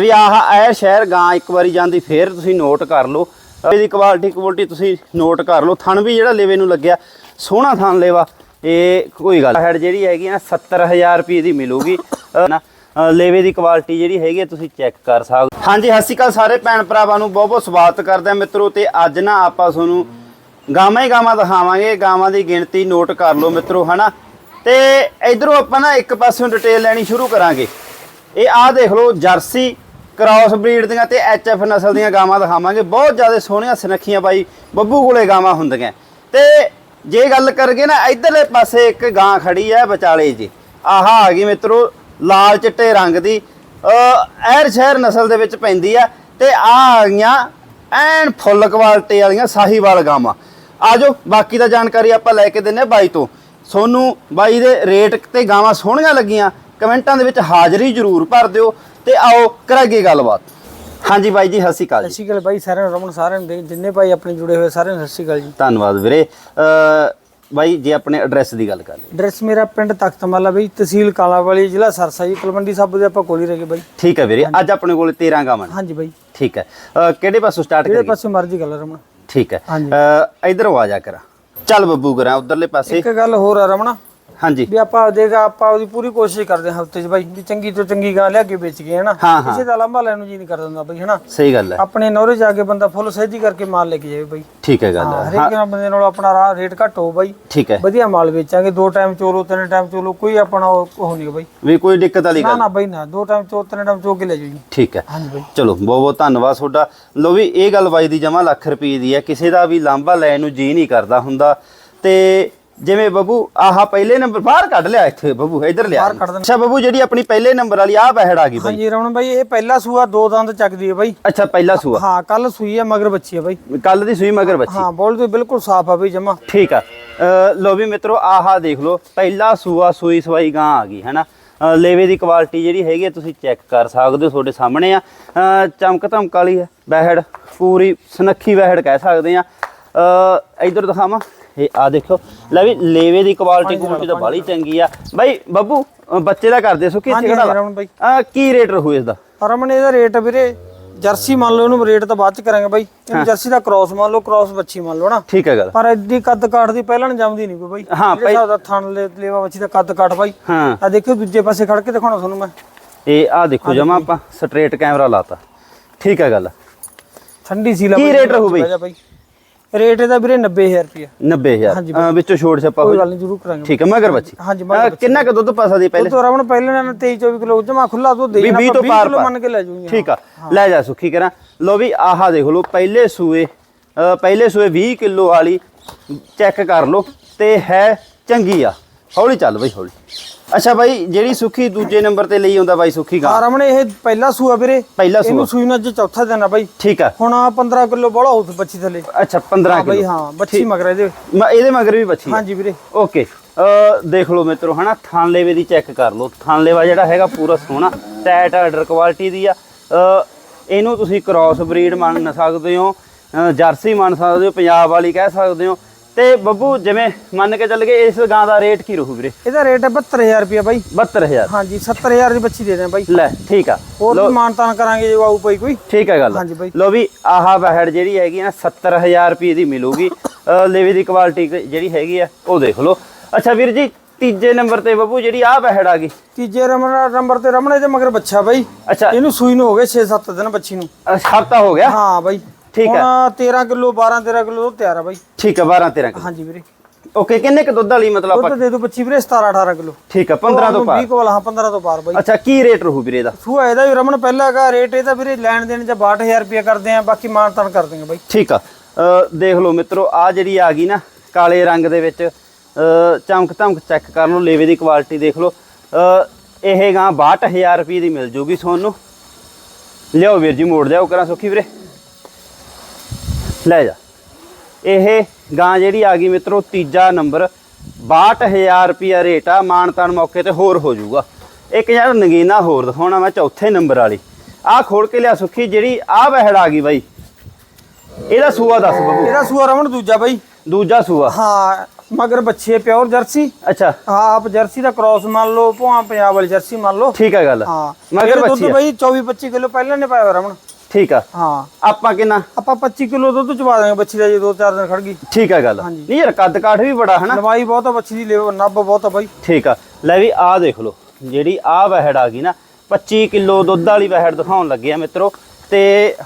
ਵੀ ਆਹ ਇਹ ਸ਼ਹਿਰ ਗਾਂ ਇੱਕ ਵਾਰੀ ਜਾਂਦੀ, ਫੇਰ ਤੁਸੀਂ ਨੋਟ ਕਰ ਲਓ। ਇਹਦੀ ਕੁਆਲਿਟੀ ਕੁਆਲਿਟੀ ਤੁਸੀਂ ਨੋਟ ਕਰ ਲਓ। ਥਣ ਵੀ ਜਿਹੜਾ ਲੇਵੇ ਨੂੰ ਲੱਗਿਆ, ਸੋਹਣਾ ਥਣ ਲੇਵਾ। ਇਹ ਕੋਈ ਗੱਲ ਹੈਡ ਜਿਹੜੀ ਹੈਗੀ ਨਾ 70000 ਰੁਪਏ ਦੀ ਮਿਲੂਗੀ। ਅਹ ਨਾ ਲੇਵੇ ਦੀ ਕੁਆਲਿਟੀ ਜਿਹੜੀ ਹੈਗੀ ਹੈ ਤੁਸੀਂ ਚੈੱਕ ਕਰ ਸਕਦੇ ਹਾਂਜੀ, ਸਤਿ ਸ਼੍ਰੀ ਅਕਾਲ ਸਾਰੇ ਭੈਣ ਭਰਾਵਾਂ ਨੂੰ। ਬਹੁਤ ਬਹੁਤ ਸਵਾਗਤ ਕਰਦੇ ਆ ਮਿੱਤਰੋ, ਤੇ ਅੱਜ ਨਾ ਆਪਾਂ ਤੁਹਾਨੂੰ ਗਾਵਾਂ ਹੀ ਗਾਵਾਂ ਦਿਖਾਵਾਂਗੇ। ਗਾਵਾਂ ਦੀ ਗਿਣਤੀ ਨੋਟ ਕਰ ਲਓ ਮਿੱਤਰੋ, ਹਨਾ? ਤੇ ਇਧਰੋਂ ਆਪਾਂ ਨਾ ਇੱਕ ਪਾਸਿਓਂ ਡਿਟੇਲ ਲੈਣੀ ਸ਼ੁਰੂ ਕਰਾਂਗੇ। ਇਹ ਆਹ ਦੇਖ ਲਓ, ਜਰਸੀ। ਕ੍ਰਾਸ ਬਰੀਡ ਦੀਆਂ ਤੇ ਐਚਐਫ ਨਸਲ ਦੀਆਂ ਗਾਵਾਂ ਦਿਖਾਵਾਂਗੇ। ਬਹੁਤ ਜ਼ਿਆਦਾ ਸੋਹਣੀਆਂ ਸੁਨੱਖੀਆਂ ਬਾਈ ਬੱਬੂ ਕੋਲੇ ਗਾਵਾਂ ਹੁੰਦੀਆਂ। ਤੇ ਜੇ ਗੱਲ ਕਰਗੇ ਨਾ, ਇਧਰਲੇ ਪਾਸੇ ਇੱਕ ਗਾਂ ਖੜੀ ਹੈ ਵਿਚਾਲੇ ਜੀ। ਆਹ, ਆ ਗਈ ਮਿੱਤਰੋ, ਲਾਲ ਚਿੱਟੇ ਰੰਗ ਦੀ। ਐਰ ਸ਼ਹਿਰ ਨਸਲ ਦੇ ਵਿੱਚ ਪੈਂਦੀ ਆ ਤੇ ਆ ਆ ਗਈਆਂ ਐਨ ਫੁੱਲ ਕੁਆਲਿਟੀ ਵਾਲੀਆਂ ਸਾਹੀਵਾਲ ਗਾਵਾਂ। ਆਜੋ ਬਾਕੀ ਦਾ ਜਾਣਕਾਰੀ ਆਪਾਂ ਲੈ ਕੇ ਦਿੰਨੇ ਆ ਬਾਈ ਤੋਂ। ਸੋਨੂੰ ਬਾਈ ਦੇ ਰੇਟ ਤੇ ਗਾਵਾਂ ਸੋਹਣੀਆਂ ਲੱਗੀਆਂ। ਕਮੈਂਟਾਂ ਦੇ ਵਿੱਚ ਹਾਜ਼ਰੀ ਜ਼ਰੂਰ ਭਰ ਦਿਓ। ਤੇ ਆਓ ਕਰਾਂਗੇ ਗੱਲਬਾਤ। ਹਾਂਜੀ ਬਾਈ ਜੀ ਸਤਿ ਸ਼੍ਰੀ ਅਕਾਲ ਸਤਿ ਜੀ ਸ਼੍ਰੀ ਅਕਾਲ ਬਾਈ ਸਾਰਿਆਂ ਨੂੰ ਰਮਨ ਸਾਰਿਆਂ ਨੂੰ ਦੇ- ਜਿੰਨੇ ਭਾਈ ਆਪਣੇ ਜੁੜੇ ਹੋਏ ਸਾਰਿਆਂ ਨੂੰ ਸਤਿ ਸ਼੍ਰੀ ਅਕਾਲ ਜੀ। ਧੰਨਵਾਦ ਵੀਰੇ। ਅ ਬਾਈ ਜੇ ਆਪਣੇ ਐਡਰੈਸ ਦੀ ਗੱਲ ਕਰ ਲਈ ਐਡਰੈਸ ਮੇਰਾ ਪਿੰਡ ਤਖਤਮਾਲਾ ਬਈ ਤਹਿਸੀਲ ਕਾਲਾਵਾਲੀ ਜ਼ਿਲ੍ਹਾ ਸਰਸਾ ਜੀ ਕੁਲਵੰਡੀ ਸਾਹਿਬ ਦੇ ਆਪਾਂ ਕੋਲ ਹੀ ਰਹਿ ਬਾਈ। ਠੀਕ ਹੈ ਵੀਰੇ ਅੱਜ ਆਪਣੇ ਕੋਲ 13 ਗਾਵਾਂ ਨੇ। ਹਾਂਜੀ ਬਾਈ। ਠੀਕ ਹੈ। ਅ, ਕਿਹੜੇ ਪਾਸੋਂ ਸਟਾਰਟ ਜਿਹੜੇ ਕਰੀਏ? ਪਾਸੇ ਮਰਜ਼ੀ ਗੱਲ ਆ ਰਮਨ। ਠੀਕ ਹੈ। ਹਾਂਜੀ। ਅ, ਇੱਧਰੋਂ ਆ ਜਾ ਕਰਾਂ। ਚੱਲ ਬੱਬੂ ਕਰਾਂ ਉਧਰਲੇ ਪਾਸੇ। ਇੱਕ ਗੱਲ ਹੋਰ ਆ ਰਮਨ ਹਾਂਜੀ। ਵੀ ਆਪਾਂ ਦੇਗਾ ਆਪਾਂ ਉਹਦੀ ਪੂਰੀ ਕੋਸ਼ਿਸ਼ ਕਰਦੇ ਹਾਂ ਹਫ਼ਤੇ 'ਚ ਬਾਈ ਵੀ ਚੰਗੀ ਤੋਂ ਚੰਗੀ ਗਾਂ ਲਿਆ ਕੇ ਵੇਚ ਗਏ ਹਨਾ। ਹਾਂ, ਹਾਂ। ਕਿਸੇ ਦਾ ਲੰਬਾ ਲੈਣ ਨੂੰ ਜੀ ਨਹੀਂ ਕਰਦਾ ਹੁੰਦਾ ਬਾਈ ਹਨਾ। ਸਹੀ ਗੱਲ ਹੈ। ਆਪਣੇ ਨੌਰੇ ਜਾ ਕੇ ਬੰਦਾ ਫੁੱਲ ਸਹਿਜੀ ਕਰਕੇ ਮਾਲ ਲੈ ਕੇ ਜਾਵੇ ਬਾਈ। ਠੀਕ ਹੈ ਗੱਲ ਹਾਂ। ਹੈ ਹਰੇਕ ਨਾਲ ਬੰਦੇ ਨਾਲ ਆਪਣਾ ਰਾ- ਰੇਟ ਘੱਟ ਹੋ ਬਾਈ। ਠੀਕ ਹੈ। ਵਧੀਆ ਮਾਲ ਵੇਚਾਂਗੇ ਦੋ ਟਾਈਮ ਚੋਲੋ ਤਿੰਨ ਟਾਈਮ ਚੋਲੋ ਕੋਈ ਆਪਣਾ ਉਹ ਉਹ ਨਹੀਂ ਬਾਈ। ਵੀ ਕੋਈ ਦਿੱਕਤ ਵਾਲੀ ਨਾ ਗੱਲ ਨਾ ਬਾਈ ਨਾ ਦੋ ਟਾਈਮ ਚੋ ਤਿੰਨ ਟਾਈਮ ਚੋ ਕੇ ਲੈ ਜਾਓ ਜੀ। ਠੀਕ ਹੈ। ਹਾਂਜੀ ਬਾਈ। ਚਲੋ ਬਹੁਤ ਬਹੁਤ ਧੰਨਵਾਦ ਤੁਹਾਡਾ। ਲੋ ਵੀ ਇਹ ਗੱਲ ਬਾਈ ਦੀ ਜਮਾ ਲੱਖ ਰੁਪਏ ਦੀ ਹੈ। ਕਿਸੇ ਦਾ ਵੀ ਲਾਂਭਾ ਲੈਣ ਨੂੰ ਜੀ ਨਹੀਂ ਕਰਦਾ ਹੁੰਦਾ। ਤੇ ਜਿਵੇਂ ਬੱਬੂ ਆਹਾ ਪਹਿਲੇ ਨੰਬਰ ਬਾਹਰ ਕੱਢ ਲਿਆ ਇੱਥੇ ਬੱਬੂ ਇੱਧਰ ਲਿਆ। ਬਾਹਰ ਕੱਢ ਦੇਣਾ। ਅੱਛਾ ਬੱਬੂ ਜਿਹੜੀ ਆਪਣੀ ਪਹਿਲੇ ਨੰਬਰ ਵਾਲੀ ਆਹ ਬਹਿੜ ਆ ਗਈ ਬਾਈ। ਹਾਂਜੀ ਰਮਣ ਬਾਈ ਇਹ ਪਹਿਲਾ ਸੂਆ ਦੋ ਦੰਦ ਚੱਕਦੀ ਹੈ ਬਾਈ। ਅੱਛਾ ਪਹਿਲਾ ਸੂਆ। ਹਾਂ ਕੱਲ ਸੂਈ ਹੈ ਮਗਰ ਬੱਚੀ ਹੈ ਬਾਈ। ਕੱਲ ਦੀ ਸੂਈ ਮਗਰ ਬੱਚੀ। ਹਾਂ ਬੋਲ ਤੇ ਬਿਲਕੁਲ ਸਾਫ਼ ਆ ਬਾਈ ਜਮਾ। ਠੀਕ ਆ। ਅ, ਲੋ ਵੀ ਮਿੱਤਰੋ ਆਹਾ ਦੇਖ ਲਓ ਪਹਿਲਾ ਸੂਆ ਸੂਈ ਸਵਾਈ ਗਾਂ ਆ ਗਈ ਹੈਨਾ? ਅ, ਲੇਵੇ ਦੀ ਕੁਆਲਿਟੀ ਜਿਹੜੀ ਹੈਗੀ ਆ ਤੁਸੀਂ ਚੈੱਕ ਕਰ ਸਕਦੇ ਹੋ ਤੁਹਾਡੇ ਸਾਹਮਣੇ ਆ। ਅ, ਚਮਕ ਧਮਕ ਵਾਲੀ ਹੈ ਬਹਿੜ ਪੂਰੀ ਸੁਨੱਖੀ ਬਹਿੜ ਕਹਿ ਸਕਦੇ ਆ। ਅ, ਇੱਧਰ ਦਿਖਾਵਾਂ। ਇਹ ਆ ਦੇਖੋ। ਲੈ ਵੀ ਲੇਵੇ ਦੀ ਕੁਆਲਿਟੀ ਕੁਆਲਿਟੀ ਤਾਂ ਬਾਲੀ ਚੰਗੀ ਆ। ਬਾਈ ਬੱਬੂ ਅ, ਬੱਚੇ ਦਾ ਕਰਦੇ ਸੋ ਹਾਂਜੀ, ਕਿੱਥੇ ਖੜਾ ਹਾਂਜੀ, ਰਮਨ ਬਾਈ। ਆ ਕੀ ਰੇਟ ਰਹੂ ਇਸ ਦਾ ਰਮਨ ਇਹਦਾ ਰੇਟ ਵੀਰੇ ਜਰਸੀ ਮੰਨ ਲਓ ਇਹਨੂੰ ਰੇਟ ਤਾਂ ਬਾਅਦ ਚ ਕਰਾਂਗੇ ਬਾਈ। ਇਹਨੂੰ ਜਰਸੀ ਦਾ ਕ੍ਰਾਸ ਮੰਨ ਲਓ ਕ੍ਰਾਸ ਬੱਚੀ ਮੰਨ ਲਓ ਨਾ। ਠੀਕ ਹੈ ਗੱਲ। ਪਰ ਐਡੀ ਕੱਦ ਕਾਠ ਦੀ ਪਹਿਲਾਂ ਨੂੰ ਜੰਮਦੀ ਨਹੀਂ ਕੋਈ ਬਾਈ। ਹਾਂ, ਹਿਸਾਬ ਦਾ ਥਣ ਲੈ ਲੇਵਾ ਬੱਚੀ ਦਾ ਕੱਦ ਕਾਠ ਬਾਈ। ਹਾਂ। ਆ ਦੇਖਿਓ ਦੂਜੇ ਪਾਸੇ ਖੜ ਕੇ ਦਿਖਾਉਣਾ ਤੁਹਾਨੂੰ ਮੈਂ। ਇਹ ਆ ਦੇਖੋ ਜਮਾ ਆਪਾਂ ਸਟ੍ਰੇਟ ਕੈਮਰਾ ਲਾਤਾ। ਠੀਕ ਹੈ ਗੱਲ। ਠੰਡੀ ਸੀ ਲਾ ਕੀ ਰੇਟ ਰਹੂ ਬਈ? ਬਹਿ ਜਾ ਬਾਈ। ਰੇਟ ਇਹਦਾ ਵੀਰੇ 90000 ਰੁਪਏ 90000 ਹਾਂਜੀ ਅ, ਵਿੱਚੋਂ ਛੋੜ ਛੱਪਾ ਕੋਈ ਗੱਲ ਨਹੀਂ ਜ਼ਰੂਰ ਕਰਾਂਗੇ। ਠੀਕ ਹੈ ਮਗਰ ਬੱਚੀ। ਹਾਂਜੀ ਕਿੰਨਾ ਕੁ ਦੁੱਧ ਪਾ ਸਕਦੀ ਹੈ ਪਹਿਲੇ ਤੋਂ ਰਮਨ ਪਹਿਲੇ ਨਾਲ 23 24 ਕਿਲੋ ਜਮਾ ਖੁੱਲਾ ਦੁੱਧ ਦੇ ਜਾਣਾ 20 ਤੋਂ ਆਪਾਂ ਪਾਰ ਕਿਲੋ। ਮੰਨ ਕੇ ਲੈ ਜੂਗੇ ਠੀਕ ਆ ਲੈ ਜਾ ਸੁਖੀ ਕਰਾਂ। ਲੋ ਵੀ ਆਹਾ ਦੇਖ ਲਓ ਪਹਿਲੇ ਸੂਏ ਪਹਿਲੇ ਸੂਏ 20 ਕਿਲੋ ਵਾਲੀ ਚੈੱਕ ਕਰ ਲਓ ਤੇ ਹੈ ਚੰਗੀ ਆ। ਹੌਲੀ ਚੱਲ ਬਈ ਹੌਲੀ। ਅੱਛਾ ਬਾਈ ਜਿਹੜੀ ਸੁਖੀ ਦੂਜੇ ਨੰਬਰ ਤੇ ਲਈ ਆਉਂਦਾ ਬਾਈ ਸੁਖੀ ਗਾਂ ਆ ਰਮਨ ਇਹ ਪਹਿਲਾ ਸੂਆ ਵੀਰੇ। ਪਹਿਲਾ ਸੂਆ। ਇਹਨੂੰ ਸੂਈ ਨੂੰ ਅੱਜ ਚੌਥਾ ਦਿਨ ਆ ਬਾਈ। ਠੀਕ ਆ। ਹੁਣ ਆਹ 15 ਕਿਲੋ ਬੜਾ ਉਸ ਬੱਚੀ ਥੱਲੇ। ਅੱਛਾ 15 ਹਾਂ ਬਾਈ ਕਿਲੋ। ਹਾਂ ਬੱਚੀ ਮਗਰ ਇਹਦੇ। ਮ- ਇਹਦੇ ਮਗਰ ਵੀ ਬੱਚੀ ਆ। ਹਾਂਜੀ ਵੀਰੇ। ਓਕੇ। ਅ ਦੇਖ ਲਓ ਮਿੱਤਰੋ ਹਨਾ ਥਾਨ ਲੇਵੇ ਦੀ ਚੈੱਕ ਕਰ ਲਓ। ਥਾਨ ਲੇਵਾ ਜਿਹੜਾ ਹੈਗਾ ਪੂਰਾ ਸੋਹਣਾ ਟਾਈਟ ਆਰਡਰ ਕੁਆਲਿਟੀ ਦੀ ਆ। ਅ ਇਹਨੂੰ ਤੁਸੀਂ ਕ੍ਰਾਸ ਬਰੀਡ ਮੰਨ ਸਕਦੇ ਹੋ ਜਰਸੀ ਮੰਨ ਸਕਦੇ ਹੋ ਪੰਜਾਬ ਵਾਲੀ ਕਹਿ ਸਕਦੇ ਹੋ। ਤੇ ਬੱਬੂ ਜਿਵੇਂ ਮੰਨ ਕੇ ਚੱਲ ਗਏ ਇਸ ਗਾਂ ਦਾ ਰੇਟ ਕੀ ਰਹੂ ਵੀਰੇ? ਇਹਦਾ ਰੇਟ ਹੈ 72000 ਰੁਪਏ ਬਾਈ। 72000 ਹਾਂਜੀ 70000 ਦੀ ਬੱਚੀ ਦੇ ਦੇ ਬਾਈ। ਲੈ ਠੀਕ ਆ। ਹੋਰ ਵੀ ਮਾਨਤਾਨ ਕਰਾਂਗੇ ਜੇ ਆਊ ਪਈ ਕੋਈ। ਠੀਕ ਹੈ ਗੱਲ। ਹਾਂਜੀ ਬਾਈ। ਲੋ ਵੀ ਆਹਾ ਬਹਿੜ ਜਿਹੜੀ ਹੈਗੀ ਆ ਨਾ 70000 ਰੁਪਏ ਦੀ ਮਿਲੂਗੀ। ਲੇਵੇ ਦੀ ਕੁਆਲਿਟੀ ਜਿਹੜੀ ਹੈਗੀ ਆ ਉਹ ਦੇਖ ਲਓ। ਅੱਛਾ ਵੀਰ ਜੀ ਤੀਜੇ ਨੰਬਰ ਤੇ ਬੱਬੂ ਜਿਹੜੀ ਆਹ ਬਹਿੜ ਆ ਗਈ। ਤੀਜੇ ਨੰਬਰ ਤੇ ਰਮਨ ਇਹਦੇ ਮਗਰ ਬੱਚਾ ਬਾਈ। ਅੱਛਾ। ਇਹਨੂੰ ਸੂਈ ਨੂੰ ਹੋ ਗਏ 6-7 ਦਿਨ ਬੱਚੀ ਨੂੰ। ਹਫਤਾ ਹੋ ਗਿਆ? ਹਾਂ ਬਾਈ। ਠੀਕ ਹੁਣ ਹੈ। 13 ਕਿਲੋ 12 13 ਕਿਲੋ ਦੁੱਧ ਤਿਆਰ ਆ ਬਾਈ। ਠੀਕ ਹੈ 12 13 ਹਾਂਜੀ ਵੀਰੇ। ਓਕੇ ਕਿੰਨੇ ਕ ਦੁੱਧ ਵਾਲੀ ਮਤਲਬ ਆਪਾਂ ਦੁੱਧ ਦੇ ਦੋ ਬੱਚੀ ਵੀਰੇ 17 18 ਕਿਲੋ। ਠੀਕ ਹੈ 15 ਤੋਂ 20 ਪਾਰ। ਕੋਲ ਹਾਂ 15 ਤੋਂ ਪਾਰ ਬਾਈ। ਅੱਛਾ ਕੀ ਰੇਟ ਰਹੂ ਵੀਰੇ ਦਾ ਸੂਆ ਇਹਦਾ ਵੀ ਰਮਨ ਪਹਿਲਾ ਹੈਗਾ ਰੇਟ ਇਹਦਾ ਵੀਰੇ ਲੈਣ ਦੇਣ ਚ 62000 ਰੁਪਏ ਕਰਦੇ ਆ ਬਾਕੀ ਮਾਨਤਾਨ ਕਰ ਦਿੰਗੇ ਬਾਈ। ਠੀਕ ਆ। ਦੇਖ ਲਓ ਮਿੱਤਰੋ ਆ ਜਿਹੜੀ ਆ ਗਈ ਨਾ ਕਾਲੇ ਰੰਗ ਦੇ ਵਿੱਚ ਚਮਕ ਧਮਕ ਚੈੱਕ ਕਰ ਲਓ ਲੇਵੇ ਦੀ ਕੁਆਲਿਟੀ ਦੇਖ ਲਓ। ਇਹ ਗਾਂ 62000 ਰੁਪਏ ਦੀ ਮਿਲ ਜੂਗੀ ਤੁਹਾਨੂੰ। ਲਿਆਓ ਵੀਰ ਜੀ ਮੋੜ ਦਿਓ ਕਰਾਂ ਸੁਖੀ ਵੀਰੇ। ਲੈ ਜਾ। ਇਹ ਗਾਂ ਜਿਹੜੀ ਆ ਗਈ ਮਿੱਤਰੋ ਤੀਜਾ ਨੰਬਰ। 62000 ਰੁਪਿਆ ਰੇਟ ਆ ਮਾਨਤਾਨ ਮੌਕੇ ਤੇ ਹੋਰ ਹੋ ਜਾਊਗਾ। ਇੱਕ ਯਾਰ ਨਗੀਨਾ ਹੋਰ ਦਿਖਾਉਣਾ ਮੈਂ ਚੌਥੇ ਨੰਬਰ ਵਾਲੀ। ਆਹ ਖੋਲ ਕੇ ਲਿਆ ਸੁਖੀ ਜਿਹੜੀ ਆਹ ਬਹਿੜ ਆ ਗਈ ਬਾਈ। ਇਹਦਾ ਸੂਆ ਦੱਸ ਬੱਬੂ। ਇਹਦਾ ਸੂਆ ਰਮਨ ਦੂਜਾ ਬਾਈ। ਦੂਜਾ ਸੂਆ। ਹਾਂ ਮਗਰ ਬੱਚੇ ਪਿਓਰ ਜਰਸੀ। ਅੱਛਾ। ਹਾਂ ਆਪ ਜਰਸੀ ਦਾ ਕ੍ਰਾਸ ਮੰਨ ਲਓ ਭੋਆ ਪੰਜਾਬ ਵਾਲੀ ਜਰਸੀ ਮੰਨ ਲਓ। ਠੀਕ ਹੈ ਗੱਲ। ਹਾਂ ਮਗਰ ਬੱਚੀ ਦੁੱਧ ਆ। ਬਈ 24 25 ਕਿਲੋ ਪਹਿਲਾਂ ਨੇ ਪਾਇਆ ਰਮਣ ਠੀਕ ਆ। ਹਾਂ। ਆਪਾਂ ਕਿੰਨਾ? ਆਪਾਂ 25 ਕਿਲੋ ਦੁੱਧ ਚਵਾ ਦਾਂਗੇ ਬੱਚੀ ਦਾ ਜੇ ਦੋ ਚਾਰ ਦਿਨ ਖੜ ਗਈ। ਠੀਕ ਆ ਗੱਲ। ਨਹੀਂ ਯਾਰ ਕੱਦ ਕਾਠ ਵੀ ਬੜਾ ਹਨਾ। ਲਵਾਈ ਬਹੁਤ ਆ ਬੱਚੀ ਦੀ ਲੇਵ ਨੱਬ ਬਹੁਤ ਆ ਬਾਈ। ਠੀਕ ਆ। ਲੈ ਵੀ ਆਹ ਦੇਖ ਲਓ ਜਿਹੜੀ ਆਹ ਵਹਿੜ ਆ ਗਈ ਨਾ 25 ਕਿਲੋ ਦੁੱਧ ਵਾਲੀ ਵਹਿੜ ਦਿਖਾਉਣ ਲੱਗੇ ਆ ਮਿੱਤਰੋ। ਤੇ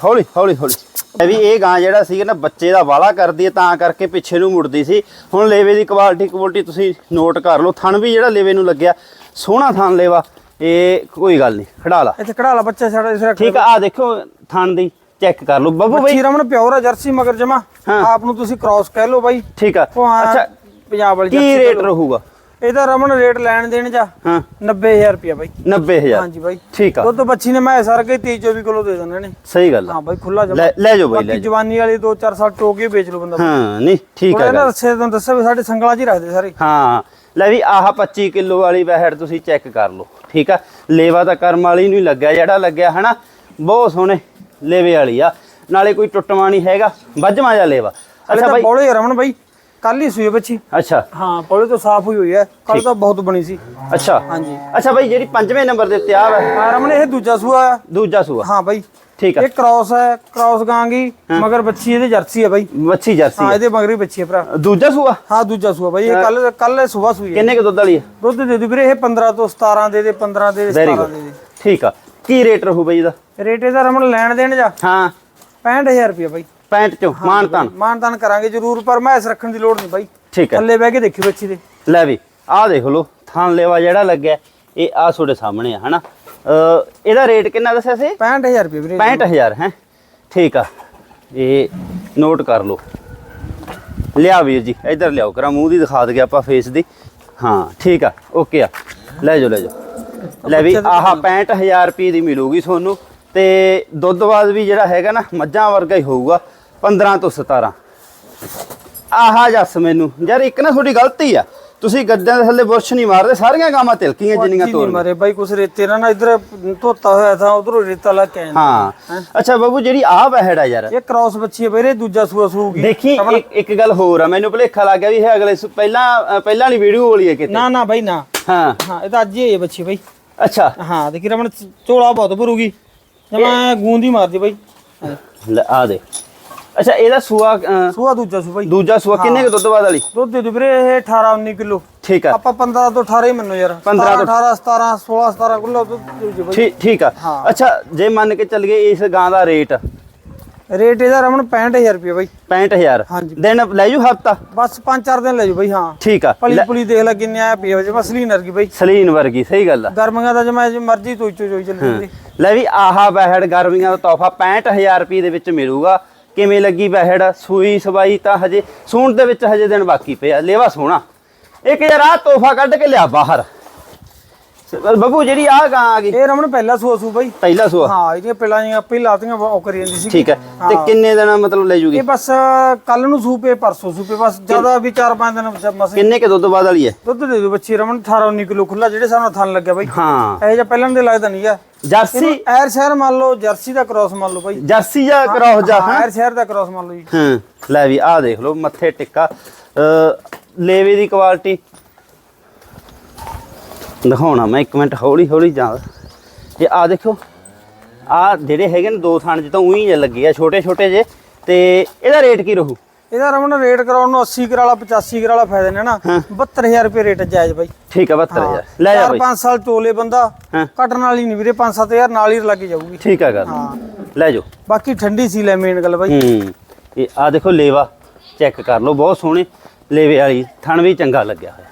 ਹੌਲੀ ਹੌਲੀ ਹੌਲੀ। ਇਹ ਵੀ ਇਹ ਗਾਂ ਜਿਹੜਾ ਸੀਗਾ ਨਾ ਬੱਚੇ ਦਾ ਵਾਲਾ ਕਰਦੀ ਹੈ ਤਾਂ ਕਰਕੇ ਪਿੱਛੇ ਨੂੰ ਮੁੜਦੀ ਸੀ। ਹੁਣ ਲੇਵੇ ਦੀ ਕੁਆਲਿਟੀ ਕੁਆਲਿਟੀ ਤੁਸੀਂ ਨੋਟ ਕਰ ਲਓ। ਥਣ ਵੀ ਜਿਹੜਾ ਲੇਵੇ ਨੂੰ ਲੱਗਿਆ ਸੋਹਣਾ ਥਣ ਲੇਵਾ। ਇਹ ਕੋਈ ਗੱਲ ਨਹੀਂ ਖੜਾ ਲਾ। ਇੱਥੇ ਕਢਾ ਲਾ ਬੱਚਾ ਸਾਡਾ ਠੀਕ ਆ ਆ ਦੇਖੋ ਥਣ ਦੀ ਚੈੱਕ ਕਰ ਲਓ। ਬੱਬੂ ਬਈ ਬੱਚੀ ਰਮਣ ਪਿਓਰ ਆ ਜਰਸੀ ਮਗਰ ਜਮਾ। ਹਾਂ। ਆਪ ਨੂੰ ਤੁਸੀਂ ਕ੍ਰਾਸ ਕਹਿ ਲਓ ਬਾਈ। ਠੀਕ ਆ। ਅੱਛਾ ਪੰਜਾਬ ਵਾਲੀ ਕੀ ਜਰਸੀ ਰੇਟ ਰਹੂਗਾ? ਇਹਦਾ ਰਮਣ ਰੇਟ ਲੈਣ ਦੇਣ ਜਾ। ਹਾਂ। 90000 ਰੁਪਿਆ ਬਾਈ। 90000 ਹਾਂਜੀ ਬਾਈ। ਠੀਕ ਆ। ਦੁੱਧ ਬੱਚੀ ਨੇ ਮੈਂ ਸਰ ਕੇ 23 24 ਕਿਲੋ ਦੇ ਦਿੰਦੇ ਨੇ। ਸਹੀ ਗੱਲ ਆ। ਹਾਂ ਬਾਈ ਖੁੱਲਾ ਜਮਾ। ਲੈ ਲੈ ਜਾਓ ਬਈ ਲੈ ਬਾਕੀ ਜਾਓ। ਜਵਾਨੀ ਵਾਲੀ 2-4 ਸਾਲ ਟੋਕੇ ਵੇਚ ਲਓ ਬੰਦਾ। ਹਾਂ ਨਹੀਂ ਠੀਕ ਆ ਗੱਲ। ਦੱਸੇ ਤੁਹਾਨੂੰ ਦੱਸਿਆ ਵੀ ਸਾਡੇ ਸੰਗਲਾਂ 'ਚ ਹੀ ਰੱਖਦੇ ਸਾਰੇ। ਹਾਂ। ਲੈ ਵੀ ਆਹ 25 ਕਿਲੋ ਵਾਲੀ ਵਹਿੜ ਤੁਸੀਂ ਚੈੱਕ ਕਰ ਲਓ। ਠੀਕ ਆ। ਲੇਵਾ ਤਾਂ ਕਰਮ ਵਾਲੀ ਨੂੰ ਹੀ ਲੱਗਿਆ ਜਿਹੜਾ ਲੱਗਿਆ ਹਨਾ। ਬਹੁਤ ਸੋਹਣੇ। ਲੇਵੇ ਵਾਲੀ ਆ। ਨਾਲੇ ਕੋਈ ਟੁੱਟਵਾ ਨਹੀਂ ਹੈਗਾ ਵੱਜਵਾ ਜਾ ਲੇਵਾ। ਅੱਛਾ ਬਾਈ ਬੋਲੇ ਰਮਣ ਬਾਈ ਕੱਲ ਹੀ ਸੂਈ ਬੱਚੀ। ਅੱਛਾ। ਹਾਂ ਬੋਲੇ ਤੋਂ ਸਾਫ਼ ਹੋਈ ਹੋਈ ਹੈ। ਕੱਲ ਤਾਂ ਬਹੁਤ ਬਣੀ ਸੀ। ਅੱਛਾ। ਹਾਂਜੀ। ਅੱਛਾ ਬਾਈ ਜਿਹੜੀ ਪੰਜਵੇਂ ਨੰਬਰ ਦੇ ਉੱਤੇ ਆ ਹਾਂ ਰਮਣ ਇਹ ਦੂਜਾ ਸੂਆ ਹੈ। ਦੂਜਾ ਸੂਆ। ਹਾਂ ਬਾਈ। ਠੀਕ ਆ। ਇਹ ਕ੍ਰਾਸ ਹੈ ਕ੍ਰਾਸ ਗਾਂਗੀ ਮਗਰ ਬੱਚੀ ਇਹਦੇ ਜਰਸੀ ਹੈ ਬਾਈ। ਮੱਛੀ ਜਰਸੀ ਹਾਂ। ਇਹਦੇ ਮਗਰ ਹੀ ਬੱਚੀ ਹੈ ਭਰਾ। ਦੂਜਾ ਸੂਆ? ਹਾਂ ਦੂਜਾ ਸੂਆ ਬਾਈ। ਇਹ ਕੱਲ ਕੱਲ ਸਵੇਰ ਸੂਈ ਹੈ। ਕਿੰਨੇ ਕੁ ਦੁੱਧ ਵਾਲੀ ਹੈ? ਦੁੱਧ ਦੇ ਦਿਓ ਵੀਰੇ ਇਹ 15 ਤੋਂ 17 ਦੇ ਦੇ 15 ਦੇ ਦੇ ਵੈਰੀ 17 ਗੁੱਡ ਦੇ ਦੇ। ਠੀਕ ਆ। ਕੀ ਰੇਟ ਰਹੂ ਬਾਈ ਇਹਦਾ? ਰੇਟ ਇਹਦਾ ਰਮਣ ਲੈਣ ਦੇਣ ਜਾ। ਹਾਂ। 65000 ਰੁਪਏ ਬਾਈ। 65 ਚੋਂ ਮਾਨਤਾਨ। ਮਾਨਦਾਨ ਕਰਾਂਗੇ ਜ਼ਰੂਰ ਪਰ ਮੈਂ ਇਸ ਰੱਖਣ ਦੀ ਲੋੜ ਨਹੀਂ ਬਾਈ। ਠੀਕ ਹੈ। ਥੱਲੇ ਬਹਿ ਕੇ ਦੇਖੀ ਬੱਚੀ ਦੇ। ਲੈ ਵੀ ਆਹ ਦੇਖ ਲਓ ਥਾਨ ਲੇਵਾ ਜਿਹੜਾ ਲੱਗਿਆ ਇਹ ਆ ਤੁਹਾਡੇ ਸਾਹਮਣੇ ਆ ਹਨਾ? ਇਹਦਾ ਰੇਟ ਕਿੰਨਾ ਦੱਸਿਆ ਸੀ? 65000 ਰੁਪਏ ਵੀਰੇ। 65000 ਹੈ? ਠੀਕ ਆ। ਇਹ ਨੋਟ ਕਰ ਲਓ। ਲਿਆ ਵੀਰ ਜੀ ਇੱਧਰ ਲਿਆਓ ਕਰਾ ਮੂੰਹ ਦੀ ਦਿਖਾ ਦਗੇ ਆਪਾਂ ਫੇਸ ਦੀ। ਹਾਂ ਠੀਕ ਆ ਓਕੇ ਆ। ਲੈ ਜਾਓ ਲੈ ਜਾਓ। ਲੈ ਵੀ ਆਹ 65000 ਰੁਪਏ ਦੀ ਮਿਲੂਗੀ ਤੁਹਾਨੂੰ ਤੇ ਦੁੱਧ ਬਾਦ ਵੀ ਜਿਹੜਾ ਹੈਗਾ ਨਾ ਮੱਝਾਂ ਵਰਗਾ ਹੀ ਹੋਊਗਾ 15 ਤੋਂ 17 ਆਹਾ ਜੱਸ ਮੈਨੂੰ। ਯਾਰ ਇੱਕ ਨਾ ਤੁਹਾਡੀ ਗਲਤੀ ਆ। ਤੁਸੀਂ ਗੱਦਿਆਂ ਦੇ ਥੱਲੇ ਬੁਰਸ਼ ਨਹੀਂ ਮਾਰਦੇ ਸਾਰੀਆਂ ਗਾਵਾਂ ਤਿਲਕੀਆਂ ਜਿੰਨੀਆਂ ਤੋਰ ਮਾਰੇ ਬਾਈ ਕੁਛ ਰੇਤੇ ਨਾਲ ਨਾ ਇਧਰ ਧੋਤਾ ਹੋਇਆ ਥਾ ਉਧਰੋਂ ਰੇਤਾ ਲਾ ਕੇ। ਹਾਂ। ਅੱਛਾ ਬਾਬੂ ਜਿਹੜੀ ਆਹ ਬਹਿੜ ਆ ਯਾਰ। ਇਹ ਕ੍ਰਾਸ ਬੱਚੀ ਹੈ ਵੀਰੇ ਦੂਜਾ ਸੂਆ ਸੂਗੀ ਦੇਖੀ ਇੱਕ ਗੱਲ ਹੋਰ ਆ ਮੈਨੂੰ ਭੁਲੇਖਾ ਲੱਗ ਗਿਆ ਵੀ ਇਹ ਅਗਲੇ ਪਹਿਲਾਂ ਪਹਿਲਾਂ ਵਾਲੀ ਵੀਡੀਓ ਵਾਲੀ ਹੈ ਕਿਤੇ। ਨਾ ਨਾ ਬਾਈ ਨਾ। ਹਾਂ। ਹਾਂ ਇਹ ਤਾਂ ਅੱਜ ਹੀ ਹੈ ਬੱਚੀ ਬਾਈ। ਅੱਛਾ। ਹਾਂ ਦੇਖੀ ਰਮਣ ਝੋਲਾ ਬਹੁਤ ਭਰੂਗੀ। ਜਮਾ ਗੂੰਦੀ ਮਾਰਦੀ ਬਾਈ। ਆ ਦੇ। ਅੱਛਾ ਇਹਦਾ ਸੂਆ ਸੂਆ ਦੂਜਾ ਸੂ ਬਾਈ। ਦੂਜਾ ਸੂਆ ਕਿੰਨੇ ਕੁ ਦੁੱਧ ਬਾਦ ਵਾਲੀ? ਦੁੱਧ ਦੇ ਦਿਓ ਵੀਰੇ ਇਹ 18 19 ਕਿਲੋ। ਠੀਕ ਆ। ਆਪਾਂ 15 ਤੋਂ 18 ਹੀ ਮੰਨੋ ਯਾਰ। 15 ਤੋਂ 18 17 16 17 ਕਿਲੋ ਦੁੱਧ ਦੇ ਦਿਓ ਬਾਈ। ਠੀਕ ਠੀਕ ਆ। ਹਾਂ। ਅੱਛਾ ਜੇ ਮੰਨ ਕੇ ਚੱਲ ਗਏ ਇਸ ਗਾਂ ਦਾ ਰੇਟ। ਰੇਟ ਇਹਦਾ ਰਮਣ 65000 ਰੁਪਏ ਬਾਈ। 65000 ਹਾਂਜੀ। ਦਿਨ ਲੈ ਜੂ ਹਫਤਾ? ਬਸ 5-4 ਦਿਨ ਲੈ ਜਾਓ ਬਾਈ ਹਾਂ। ਠੀਕ ਆ। ਪਲੀ ਪੁਲੀ ਦੇਖ ਲੈ ਕਿੰਨੇ ਆਇਆ ਪਈ ਵਜੇ ਮਸਲੀ ਨਰਗੀ ਬਾਈ। ਸਲੀਨ ਵਰਗੀ ਸਹੀ ਗੱਲ ਆ। ਗਰਮੀਆਂ ਦਾ ਜਮਾ ਜੇ ਮਰਜ਼ੀ ਤੋਈ ਚੋ ਚੋਈ ਚੱਲੀ ਲੈ ਵੀ ਆਹਾ ਬਹਿੜ ਗਰਮੀਆਂ ਦਾ ਤੋਹਫਾ 65000 ਰੁਪਏ ਦੇ ਵਿੱਚ ਮਿਲੂਗਾ। ਕਿਵੇਂ ਲੱਗੀ ਬਹਿੜ ਸੂਈ ਸਵਾਈ ਤਾਂ ਹਜੇ ਸੂਣ ਦੇ ਵਿੱਚ ਹਜੇ ਦਿਨ ਬਾਕੀ ਪਿਆ ਲੇਵਾ ਸੋਹਣਾ। ਇੱਕ ਯਾਰ ਆਹ ਤੋਹਫਾ ਕੱਢ ਕੇ ਲਿਆ ਬਾਹਰ। ਬੱਬੂ ਜਿਹੜੀ ਆਹ ਗਾਂ ਆ ਗਈ। ਇਹ ਰਮਣ ਪਹਿਲਾ ਸੂਆ ਸੂ ਬਾਈ। ਪਹਿਲਾ ਸੂਆ? ਹਾਂ ਇਹਦੀਆਂ ਪਹਿਲਾਂ ਜੀਆਂ ਆਪੇ ਲਾਤੀਆਂ ਉਹ ਕਰੀ ਜਾਂਦੀ ਸੀ ਠੀਕ ਹੈ। ਤੇ ਕਿੰਨੇ ਦਿਨ ਮਤਲਬ ਲੈ ਜੂਗੀ? ਇਹ ਬਸ ਕੱਲ ਨੂੰ ਸੂਪੇ ਪਰਸੋਂ ਸੂਪੇ ਬਸ ਜ਼ਿਆਦਾ ਵੀ 4-5 ਦਿਨ ਬਸ- ਕਿੰਨੇ ਕੇ ਦੁੱਧ ਬਾਦ ਵਾਲੀ ਹੈ? ਦੁੱਧ ਦੇ ਦਿਓ ਬੱਚੀ ਰਮਣ 18-19 ਕਿਲੋ ਖੁੱਲਾ ਜਿਹੜੇ ਸਾਨੂੰ ਥਣ ਲੱਗਿਆ ਬਾਈ। ਹਾਂ। ਇਹ ਜਿਹਾ ਪਹਿਲਾਂ ਦੇ ਲੱਗਦਾ ਨਹੀਂ ਆ ਜਰਸੀ? ਐਰ ਸ਼ਹਿਰ ਮੰਨ ਲਓ ਜਰਸੀ ਦਾ ਕ੍ਰਾਸ ਮੰਨ ਲਓ ਬਾਈ। ਜਰਸੀ ਜਾਂ ਕਰਾਓ ਜਾ ਹਾਂ, ਐਰ ਸ਼ਹਿਰ ਦਾ ਕ੍ਰਾਸ ਮੰਨ ਲਓ ਜੀ। ਹਾਂ ਲੈ ਵੀ ਆਹ ਦੇਖ ਲਓ ਮੱਥੇ ਟਿੱਕਾ। ਲੇਵੇ ਦੀ ਕੁਆਲਿਟੀ ਦਿਖਾਉਣਾ ਮੈਂ ਇੱਕ ਮਿੰਟ ਹੌਲੀ ਹੌਲੀ ਜਾਂ ਇਹ ਆ ਦੇਖੋ ਆ ਜਿਹੜੇ ਹੈਗੇ ਨੇ ਦੋ ਥਾਣ ਜਿੱਦਾਂ ਉਹੀ ਜਿਹੇ ਲੱਗੇ ਆ ਛੋਟੇ ਛੋਟੇ ਜੇ ਤੇ ਇਹਦਾ ਰੇਟ ਕੀ ਰਹੂ? ਇਹਦਾ ਰਮਣ ਰੇਟ ਕਰਾਉਣ ਨੂੰ 80 ਕਰਾਲਾ 85 ਕਰਾਲਾ ਫਾਇਦੇ ਨੇ। ਨਾ 72000 ਰੁਪਏ ਰੇਟ ਜਾਇਜ਼ ਬਾਈ। ਠੀਕ ਆ 72000 ਲੈ ਜਾ ਬਾਈ। 4-5 ਸਾਲ ਚੋਲੇ ਬੰਦਾ। ਕੱਟਣ ਵਾਲੀ ਨਹੀਂ ਵੀਰੇ 5-7000 ਨਾਲ ਹੀ ਲੱਗ ਜਾਊਗੀ। ਠੀਕ ਆ ਗੱਲ। ਹਾਂ। ਲੈ ਜਾਓ। ਬਾਕੀ ਠੰਡੀ ਸੀ ਲੈ ਮੇਨ ਗੱਲ ਬਾਈ। ਇਹ ਆ ਦੇਖੋ ਲੇਵਾ ਚੈੱਕ ਕਰ ਲਓ ਬਹੁਤ ਸੋਹਣੇ ਲੇਵੇ ਵਾਲੀ ਥਣ ਵੀ ਚੰਗਾ ਲੱਗਿਆ ਹੋਇਆ।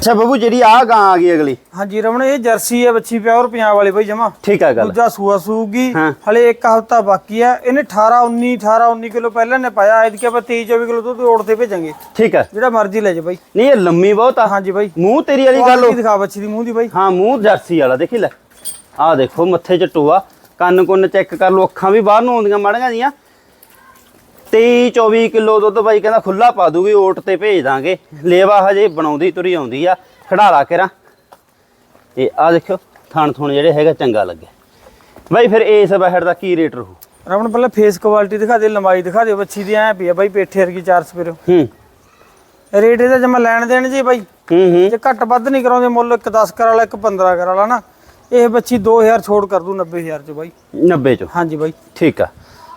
ਅੱਛਾ ਬੱਬੂ ਜਿਹੜੀ ਆ ਗਾਂ ਆ ਗਈ ਅਗਲੀ। ਹਾਂਜੀ ਰਮਣ ਇਹ ਜਰਸੀ ਹੈ ਬੱਚੀ ਪਿਓਰ ਪੰਜਾਬ ਵਾਲੀ ਬਾਈ ਜਮਾ। ਠੀਕ ਆ ਗੱਲ। ਦੂਜਾ ਸੂਆ ਸੂਗੀ ਹਾਂ। ਹਲੇ ਇੱਕ ਹਫਤਾ ਬਾਕੀ ਆ। ਇਹਨੇ 18 19 18 19 ਕਿਲੋ ਪਹਿਲਾਂ ਨੇ ਪਾਇਆ ਐਤਕੀ ਆਪਾਂ 23 24 ਕਿਲੋ ਦੁੱਧ ਓੜ ਤੇ ਭੇਜਾਂਗੇ। ਠੀਕ ਆ। ਜਿਹੜਾ ਮਰਜ਼ੀ ਲੈ ਜਾ ਬਾਈ। ਨਹੀਂ ਇਹ ਲੰਮੀ ਬਹੁਤ ਆ। ਹਾਂਜੀ ਬਾਈ। ਮੂੰਹ ਤੇਰੀ ਵਾਲੀ ਗੱਲ ਕੁਆਲਿਟੀ ਦਿਖਾ ਬੱਚੀ ਦੀ ਮੂੰਹ ਦੀ ਬਾਈ। ਹਾਂ ਮੂੰਹ ਜਰਸੀ ਵਾਲਾ ਦੇਖੀ ਲੈ। ਆਹ ਦੇਖੋ ਮੱਥੇ 'ਚ ਟੂਆ। ਕੰਨ ਕੁੰਨ ਚੈੱਕ ਕਰ ਲਓ ਅੱਖਾਂ ਵੀ ਬਾਹਰ ਨੂੰ ਆਉਂਦੀਆਂ ਮਾੜੀਆਂ ਦੀਆਂ 23 24 ਕਿਲੋ ਦੁੱਧ ਬਾਈ ਕਹਿੰਦਾ ਖੁੱਲਾ ਪਾ ਦੂਗੀ ਓਟ ਤੇ ਭੇਜ ਦਾਂਗੇ। ਲੇਵਾ ਹਜੇ ਬਣਾਉਂਦੀ ਤੁਰੀ ਆਉਂਦੀ ਆ। ਖੜਾਲਾ ਕੇਰਾ। ਤੇ ਆਹ ਦੇਖੋ ਥਣ ਥੁਣ ਜਿਹੜੇ ਹੈਗਾ ਚੰਗਾ ਲੱਗਿਆ ਬਾਈ ਫਿਰ ਇਸ ਬਹਿੜ ਦਾ ਕੀ ਰੇਟ ਰਹੂ? ਰਮਣ ਪਹਿਲਾਂ ਫੇਸ ਕੁਆਲਿਟੀ ਦਿਖਾ ਦੇ ਲੰਬਾਈ ਦਿਖਾ ਦਿਓ ਬੱਚੀ ਦੀ ਐ ਪਈ ਆ। ਬਾਈ ਪੇਠੇ ਵਰਗੀ ਚਾਰ ਸਪੇਰੋ ਹੂੰ। ਰੇਟ ਇਹਦਾ ਜਮਾ ਲੈਣ ਦੇਣ ਜੀ ਬਾਈ। ਹੂੰ ਹੂੰ। ਜੇ ਘੱਟ ਵੱਧ ਨਹੀਂ ਕਰਾਉਂਦੇ ਮੁੱਲ ਇੱਕ 10 ਕਰ ਵਾਲਾ ਇੱਕ 15 ਕਰ ਵਾਲਾ ਨਾ। ਇਹ ਬੱਚੀ 2000 ਛੋੜ ਕਰ ਦੂ 90000 ਚ ਬਾਈ। 90 ਚੋਂ। ਹਾਂਜੀ ਬਾਈ। ਠੀਕ ਆ।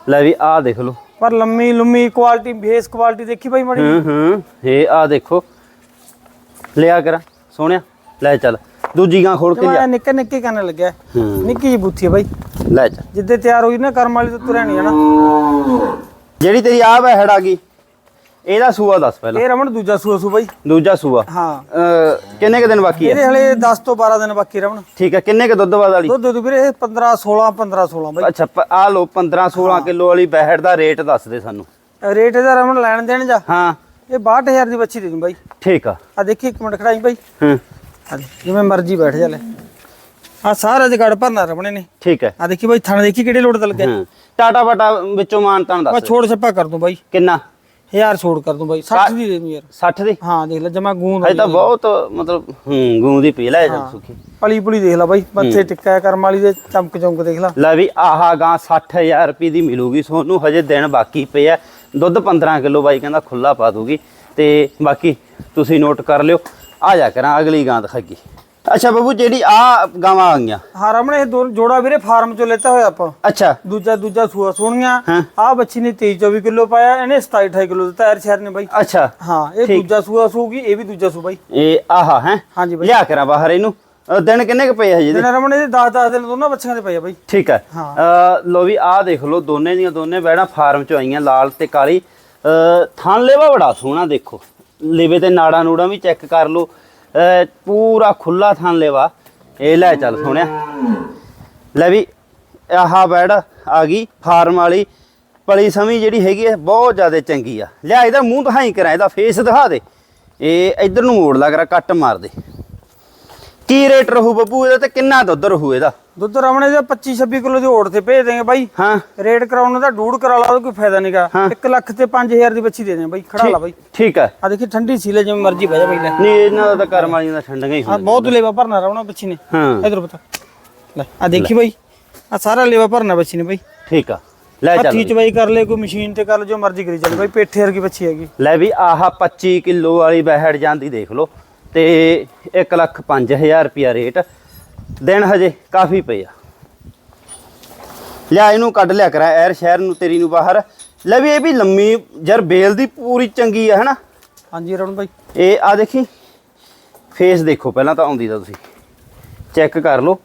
ਲੈ ਵੀ ਆਹ ਦੇਖ ਲਓ। ਪਰ ਲੰਮੀ ਲੰਮੀ ਕੁਆਲਿਟੀ ਫੇਸ ਕੁਆਲਿਟੀ ਦੇਖੀ ਬਾਈ ਮੜੀ ਹੂੰ ਹੂੰ। ਇਹ ਆ ਦੇਖੋ। ਲਿਆ ਕਰਾਂ। ਸੋਹਣਿਆ। ਲੈ ਚੱਲ। ਦੂਜੀ ਗਾਂ ਖੋਲ ਕੇ ਲਿਆ। ਜਮਾ ਨਿੱਕੇ ਨਿੱਕੇ ਕਰਨ ਲੱਗਿਆ। ਹੂੰ। ਨਿੱਕੀ ਜੀ ਬੁੱਥੀ ਆ ਬਾਈ। ਲੈ ਚੱਲ। ਜਿੱਦੇ ਤਿਆਰ ਹੋਈ ਨਾ ਕਰਮ ਵਾਲੀ ਤੋਂ ਤੁਰਿਆ ਨਹੀਂ ਜਾਣਾ ਜਿਹੜੀ ਤੇਰੀ ਆ ਬਹਿੜ ਆ ਗਈ। ਇਹਦਾ ਸੂਆ ਦੱਸ ਪਹਿਲਾਂ। ਇਹ ਰਮਣ ਦੂਜਾ ਸੂਆ ਸੂ ਬਾਈ। ਦੂਜਾ ਸੂਆ। ਹਾਂ। ਅਹ ਕਿੰਨੇ ਕ ਦਿਨ ਬਾਕੀ ਹੈ? ਇਹਦੇ ਹਲੇ 10 ਤੋਂ 12 ਦਿਨ ਬਾਕੀ ਰਮਣ ਠੀਕ ਹੈ ਕਿੰਨੇ ਕ ਦੁੱਧ ਵਾਲੀ ਦੁੱਧ ਦੇ ਵੀਰੇ ਇਹ 15 16 15 16 ਬਾਈ। ਅੱਛਾ ਆ ਲੋ 15 16 ਕਿਲੋ ਵਾਲੀ ਬਹਿੜ ਦਾ ਰੇਟ ਦੱਸ ਦੇ ਸਾਨੂੰ। ਰੇਟ ਇਹਦਾ ਰਮਣ ਲੈਣ ਦੇਣ ਜਾ। ਹਾਂ। ਇਹ 62000 ਦੀ ਬੱਚੀ ਦੇ ਦੂੰ ਬਾਈ। ਠੀਕ ਆ। ਆ ਦੇਖੀ ਇੱਕ ਮਿੰਟ ਖੜਾਈ ਬਾਈ। ਹੂੰ। ਆ ਦੇਖ, ਜਿਵੇਂ ਮਰਜ਼ੀ ਬੈਠ ਜਾ ਲੈ। ਆ ਸਾਰਾ ਜਗੜ ਭਰਨਾ ਰਮਣੇ ਨੇ ਠੀਕ ਹੈ। ਆ ਦੇਖੀ ਬਾਈ ਥਣ ਦੇਖੀ ਕਿਹੜੇ ਲੋਡ ਤੇ ਲੱਗਿਆ ਹਾਂ। ਟਾਟਾ ਬਾਟਾ ਵਿੱਚੋਂ ਮਾਨ ਤਾਨ ਬਾ ਦੱਸ ਛੋੜ ਛੱਪਾ ਕਰ ਦੂੰ ਬਾਈ। ਕਿੰਨਾ? 1000 ਛੋੜ ਕਰ ਦੂੰ ਬਾਈ 60 ਦੀ ਦੇ ਦੂੰ ਯਾਰ। 60 ਦੀ? ਹਾਂ ਦੇਖ ਲੈ ਜਮਾ ਗੂੰਦ ਅਜੇ ਤਾਂ ਬਹੁਤ ਮਤਲਬ ਹੂੰ ਗੂੰ ਦੀ ਪੀ ਲੈ ਜਾ ਸੁਖੀ। ਪਲੀ ਪੁਲੀ ਦੇਖ ਲੈ ਬਾਈ ਮੱਥੇ ਟਿੱਕਾ ਕਰਮ ਵਾਲੀ ਦੇ ਚਮਕ ਚਮਕ ਦੇਖ ਲੈ। ਲੈ ਵੀ ਆਹਾ ਗਾਂ 60000 ਰੁਪਏ ਦੀ ਮਿਲੂਗੀ ਸੋਨੂੰ ਹਜੇ ਦਿਨ ਬਾਕੀ ਪਏ ਆ। ਦੁੱਧ 15 ਕਿਲੋ ਬਾਈ ਕਹਿੰਦਾ ਖੁੱਲਾ ਪਾ ਦੂਗੀ। ਤੇ ਬਾਕੀ ਤੁਸੀਂ ਨੋਟ ਕਰ ਲਿਓ। ਆ ਜਾ ਕਰਾਂ ਅਗਲੀ ਗਾਂ ਦਿਖਾਗੀ ਅੱਛਾ ਬਾਬੂ ਜਿਹੜੀ ਆ ਗਾਵਾਂ ਆ ਗਈਆਂ। ਹਾਂ ਰਮਣੇ ਇਹ ਦੋ ਜੋੜਾ ਵੀਰੇ ਫਾਰਮ ਚੋਂ ਲੈਤਾ ਹੋਇਆ ਆਪਾਂ। ਅੱਛਾ। ਦੂਜਾ ਦੂਜਾ ਸੂਆ ਸੋਹਣੀਆਂ। ਆ ਬੱਚੀ ਨੇ 23 24 ਕਿਲੋ ਪਾਇਆ ਇਹਨੇ 27 28 ਕਿਲੋ ਦਿੱਤਾ ਐਰ ਸ਼ਹਿਰ ਨੇ ਬਾਈ। ਅੱਛਾ। ਹਾਂ ਇਹ ਦੂਜਾ ਸੂਆ ਸੂਗੀ ਇਹ ਵੀ ਦੂਜਾ ਸੂ ਬਾਈ। ਇਹ ਆਹਾ ਹੈ? ਹਾਂਜੀ ਬਾਈ। ਲਿਆ ਕਰਾਂ ਬਾਹਰ ਇਹਨੂੰ। ਦਿਨ ਕਿੰਨੇ ਕ ਪਏ ਹਜੇ ਦੇ ਰਮਣੇ ਦੇ 10 10 ਦਿਨ ਦੋਨਾਂ ਬੱਚਿਆਂ ਦੇ ਪਏ ਆ ਬਾਈ। ਠੀਕ ਹੈ। ਲੋ ਵੀ ਆਹ ਦੇਖ ਲਓ ਦੋਨੇ ਦੀਆਂ ਦੋਨੇ ਬੈੜਾਂ ਫਾਰਮ ਚੋਂ ਆਈਆਂ ਲਾਲ ਤੇ ਕਾਲੀ। ਥਣ ਲੇਵਾ ਬੜਾ ਸੋਹਣਾ ਦੇਖੋ। ਲੇਵੇ ਤੇ ਨਾੜਾ ਨੂੜਾ ਵੀ ਚੈੱਕ ਕਰ ਲਓ। ਅ, ਪੂਰਾ ਖੁੱਲਾ ਥਾਂ ਲੇਵਾ ਇਹ ਲੈ ਚੱਲ ਸੋਹਣਿਆ। ਲੈ ਵੀ ਆਹ ਬੈੜ ਆ ਗਈ ਫਾਰਮ ਵਾਲੀ। ਪਲੀ ਸਮੀ ਜਿਹੜੀ ਹੈਗੀ ਹੈ ਬਹੁਤ ਜ਼ਿਆਦਾ ਚੰਗੀ ਆ। ਲਿਆ ਇਹਦਾ ਮੂੰਹ ਦਿਖਾਈ ਕਰਾਂ ਇਹਦਾ ਫੇਸ ਦਿਖਾ ਦੇ। ਇਹ ਇੱਧਰ ਨੂੰ ਮੋੜ ਲੱਗ ਰਿਹਾ ਕੱਟ ਮਾਰ ਦੇ। ਕੀ ਰੇਟ ਰਹੂ ਬੱਬੂ ਇਹਦਾ ਤੇ ਕਿੰਨਾ ਦੁੱਧ ਰਹੂ ਇਹਦਾ? ਦੁੱਧ ਰਮਣੇ ਦੇ 25 26 ਕਿਲੋ ਦੀ ਓੜ ਤੇ ਭੇਜ ਦੇਂਗੇ ਬਾਈ। ਹਾਂ। ਰੇਟ ਕਰਾਉਣ ਦਾ ਡੂੜ ਕਰਾ ਲਾ ਕੋਈ ਫਾਇਦਾ ਨਹੀਂਗਾ 1 ਲੱਖ ਤੇ 5000 ਦੀ ਬੱਚੀ ਦੇ ਦੇ ਬਾਈ ਖੜਾ ਲਾ ਬਾਈ। ਠੀਕ ਹੈ। ਆ ਦੇਖੀ ਠੰਡੀ ਸੀ ਲੈ ਜਿਵੇਂ ਮਰਜ਼ੀ ਬਹਿ ਜਾ ਬਾਈ ਲੈ। ਨਹੀਂ ਇਹਨਾਂ ਦਾ ਤਾਂ ਕਰਮ ਵਾਲੀਆਂ ਦਾ ਠੰਡੀਆਂ ਹੀ ਹੁੰਦੀਆਂ। ਬਹੁਤ ਲੇਵਾ ਭਰਨਾ ਰਮਣਾ ਬੱਚੀ ਨੇ। ਹਾਂ। ਇਧਰ ਬਤਾ ਲੈ ਆ ਦੇਖੀ ਬਾਈ। ਆ ਸਾਰਾ ਲੇਵਾ ਭਰਨਾ ਬੱਚੀ ਨੇ ਬਾਈ। ਠੀਕ ਆ। ਲੈ ਚੱਲ। ਹੱਥੀ ਚਵਾਈ ਕਰ ਲੈ ਕੋਈ ਮਸ਼ੀਨ ਤੇ ਕਰ ਲੈ ਜੋ ਮਰਜ਼ੀ ਕਰੀ ਚੱਲ ਬਾਈ। ਪੇਠੇ ਵਰਗੀ ਬੱਚੀ ਹੈਗੀ। ਲੈ ਵੀ ਆਹ 25 ਕਿਲੋ ਵਾਲੀ ਬਹਿੜ ਜਾਂਦੀ ਦੇਖ ਲਓ। ਤੇ 1 ਲੱਖ 5000 ਰੁਪਿਆ ਰੇਟ ਦਿਨ ਹਜੇ ਕਾਫੀ ਪਏ ਆ ਲਿਆ ਇਹਨੂੰ ਕੱਢ ਲਿਆ ਕਰਾਂ ਐਰ ਸ਼ਹਿਰ ਨੂੰ ਤੇਰੀ ਨੂੰ ਬਾਹਰ। ਲੈ ਵੀ ਇਹ ਵੀ ਲੰਮੀ ਜਰ ਬੇਲ ਦੀ ਪੂਰੀ ਚੰਗੀ ਆ ਹਨਾ? ਹਾਂਜੀ ਰਮਣ ਬਾਈ। ਇਹ ਆ ਦੇਖੀ ਫੇਸ ਦੇਖੋ ਪਹਿਲਾਂ ਤਾਂ ਆਉਂਦੀ ਤਾਂ ਤੁਸੀਂ। ਚੈੱਕ ਕਰ ਲਓ।